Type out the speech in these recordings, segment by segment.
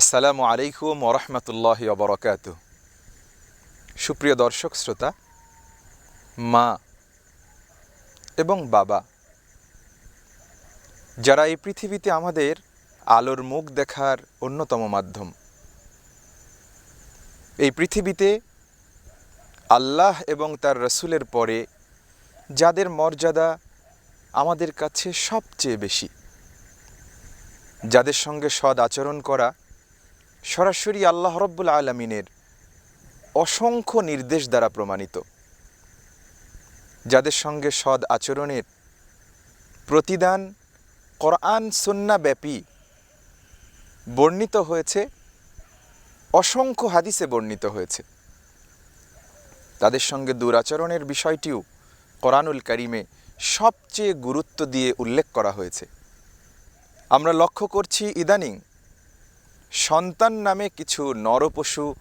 আসসালামু আলাইকুম ওরহমতুল্লাহ বরকাত সুপ্রিয় দর্শক, শ্রোতা, মা এবং বাবা, যারা এই পৃথিবীতে আমাদের আলোর মুখ দেখার অন্যতম মাধ্যম, এই পৃথিবীতে আল্লাহ এবং তার রসুলের পরে যাদের মর্যাদা আমাদের কাছে সবচেয়ে বেশি, যাদের সঙ্গে সদ আচরণ করা সরাসরি আল্লাহ রব্বুল আলমিনের অসংখ্য নির্দেশ দ্বারা প্রমাণিত। যাদের সঙ্গে সৎ আচরণের প্রতিদান কোরআন সুন্না ব্যাপী বর্ণিত হয়েছে, অসংখ্য হাদিসে বর্ণিত হয়েছে। তাদের সঙ্গে দুরাচরণের বিষয়টিও কোরআনুল করিমে সবচেয়ে গুরুত্ব দিয়ে উল্লেখ করা হয়েছে। আমরা লক্ষ্য করছি ইদানিং সন্তান নামে কিছু নরপশু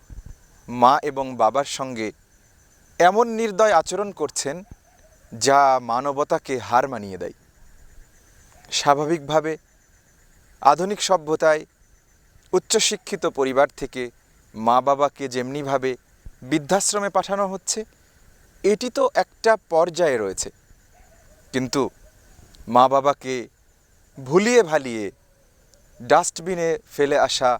মা এবং বাবার সঙ্গে এমন নির্দয় আচরণ করছেন যা মানবতাকে হার মানিয়ে দেয়। স্বাভাবিকভাবে আধুনিক সভ্যতায় উচ্চশিক্ষিত পরিবার থেকে মা বাবাকে যেমনিভাবে বৃদ্ধাশ্রমে পাঠানো হচ্ছে, এটি তো একটা পর্যায়ে রয়েছে। কিন্তু মা বাবাকে ভুলিয়ে ভালিয়ে ডাস্টবিনে ফেলে আসা,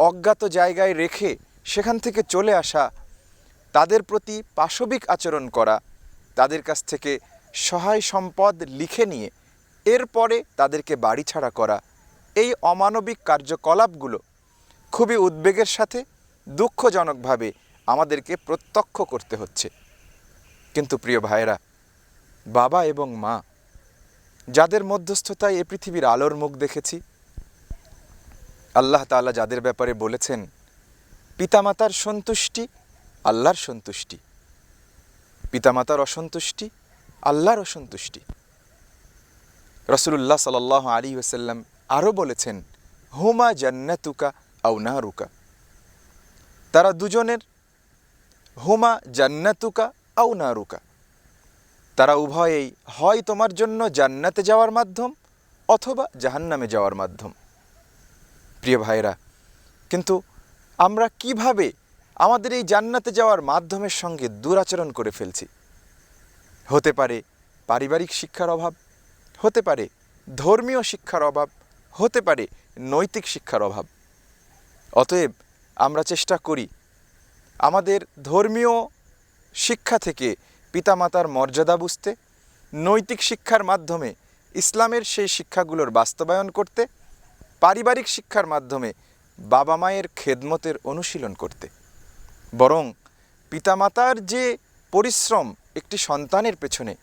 অজ্ঞাত জায়গায় রেখে সেখান থেকে চলে আসা, তাদের প্রতি পাশবিক আচরণ করা, তাদের কাছ থেকে সহায় সম্পদ লিখে নিয়ে এরপরে তাদেরকে বাড়ি ছাড়া করা, এই অমানবিক কার্যকলাপগুলো খুবই উদ্বেগের সাথে দুঃখজনকভাবে আমাদেরকে প্রত্যক্ষ করতে হচ্ছে। কিন্তু প্রিয় ভাইয়েরা, বাবা এবং মা, যাদের মধ্যস্থতায় এ পৃথিবীর আলোর মুখ দেখেছি আল্লাহ তাআলা যাদের ব্যাপারে বলেছেন, পিতামাতার সন্তুষ্টি আল্লাহর সন্তুষ্টি। পিতামাতার অসন্তুষ্টি আল্লাহর অসন্তুষ্টি। রসুল্লাহ সাল আলী ওসাল্লাম আরও বলেছেন, হুমা জান্নাতুকা আউ নাহরুকা তারা দুজনের, হুমা জান্নাতুকা আউ নারুকা। তারা উভয়েই, হয় তোমার জন্য জান্নাতে যাওয়ার মাধ্যম অথবা জাহান্নামে যাওয়ার মাধ্যম। প্রিয় ভাইরা কিন্তু আমরা কীভাবে আমাদের এই জান্নাতে যাওয়ার মাধ্যমের সঙ্গে দুরাচরণ করে ফেলছি? হতে পারে পারিবারিক শিক্ষার অভাব, হতে পারে ধর্মীয় শিক্ষার অভাব, হতে পারে নৈতিক শিক্ষার অভাব। অতএব আমরা চেষ্টা করি আমাদের ধর্মীয় শিক্ষা থেকে পিতামাতার মর্যাদা বুঝতে, নৈতিক শিক্ষার মাধ্যমে ইসলামের সেই শিক্ষাগুলোর বাস্তবায়ন করতে পারিবারিক শিক্ষার মাধ্যমে বাবা মায়ের খেদমতের অনুশীলন করতে। বরং পিতামাতার যে পরিশ্রম একটি সন্তানের পেছনে,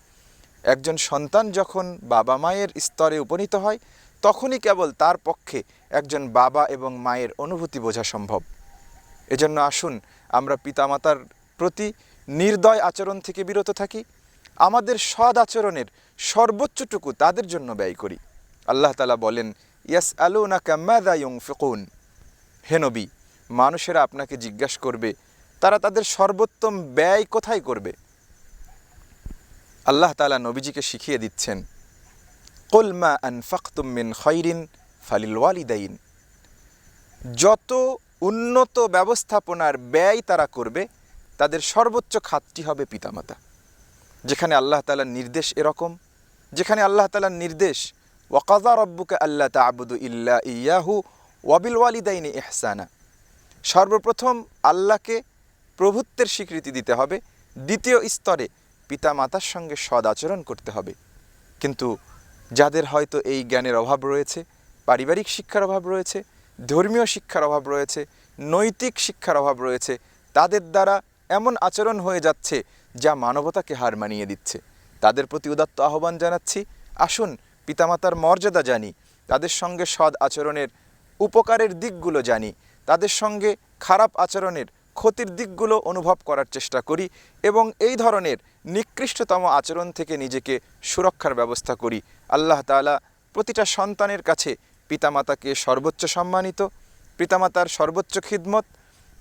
একজন সন্তান যখন বাবা মায়ের স্তরে উপনীত হয়, তখনই কেবল তার পক্ষে একজন বাবা এবং মায়ের অনুভূতি বোঝা সম্ভব। এজন্য আসুন আমরা পিতামাতার প্রতি নির্দয় আচরণ থেকে বিরত থাকি, আমাদের সদ আচরণের সর্বোচ্চটুকু তাদের জন্য ব্যয় করি। আল্লাহ তালা বলেন ইয়াস আলু না কাম্মাদা ইয়ং ফেকুন হে নবী, মানুষেরা আপনাকে জিজ্ঞাসা করবে, তারা তাদের সর্বোত্তম ব্যয় কোথায় করবে? আল্লাহ তালা নবীজিকে শিখিয়ে দিচ্ছেন কলমা আনফাকতুম মিন খৈরিন ফালিল ওয়ালিদাইন। যত উন্নত ব্যবস্থাপনার ব্যয় তারা করবে, তাদের সর্বোচ্চ খাতটি হবে পিতামাতা। যেখানে আল্লাহ তালার নির্দেশ এরকম, যেখানে আল্লাহ তালার নির্দেশ ওয়াকাজা রব্বুকা আল্লাহ তাবুদু ইল্লা ইয়াহু ওয়াবিল ওয়ালিদাইনি এহসানা সর্বপ্রথম আল্লাহকে প্রভুত্বের স্বীকৃতি দিতে হবে। দ্বিতীয় স্তরে পিতা মাতার সঙ্গে সদ আচরণ করতে হবে। কিন্তু যাদের হয়তো এই জ্ঞানের অভাব রয়েছে, পারিবারিক শিক্ষার অভাব রয়েছে, ধর্মীয় শিক্ষার অভাব রয়েছে, নৈতিক শিক্ষার অভাব রয়েছে, তাদের দ্বারা এমন আচরণ হয়ে যাচ্ছে যা মানবতাকে হার মানিয়ে দিচ্ছে। তাদের প্রতি উদাত্ত আহ্বান জানাচ্ছি, আসুন পিতামাতার মর্যাদা জানি, তাদের সঙ্গে সৎ আচরণের উপকারের দিকগুলো জানি, তাদের সঙ্গে খারাপ আচরণের ক্ষতির দিকগুলো অনুভব করার চেষ্টা করি এবং এই ধরনের নিকৃষ্টতম আচরণ থেকে নিজেকে সুরক্ষার ব্যবস্থা করি। আল্লাহ তালা প্রতিটা সন্তানের কাছে পিতামাতাকে সর্বোচ্চ সম্মানিত, পিতামাতার সর্বোচ্চ খিদমত,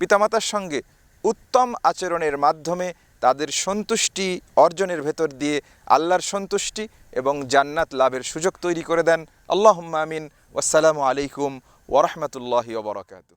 পিতামাতার সঙ্গে উত্তম আচরণের মাধ্যমে তাদের সন্তুষ্টি অর্জনের ভেতর দিয়ে আল্লাহর সন্তুষ্টি এবং জান্নাত লাভের সুযোগ তৈরি করে দেন। আল্লাহ আমিন। আসসালামু আলাইকুম ওরহমতুল্লাহি ওবরাকাতু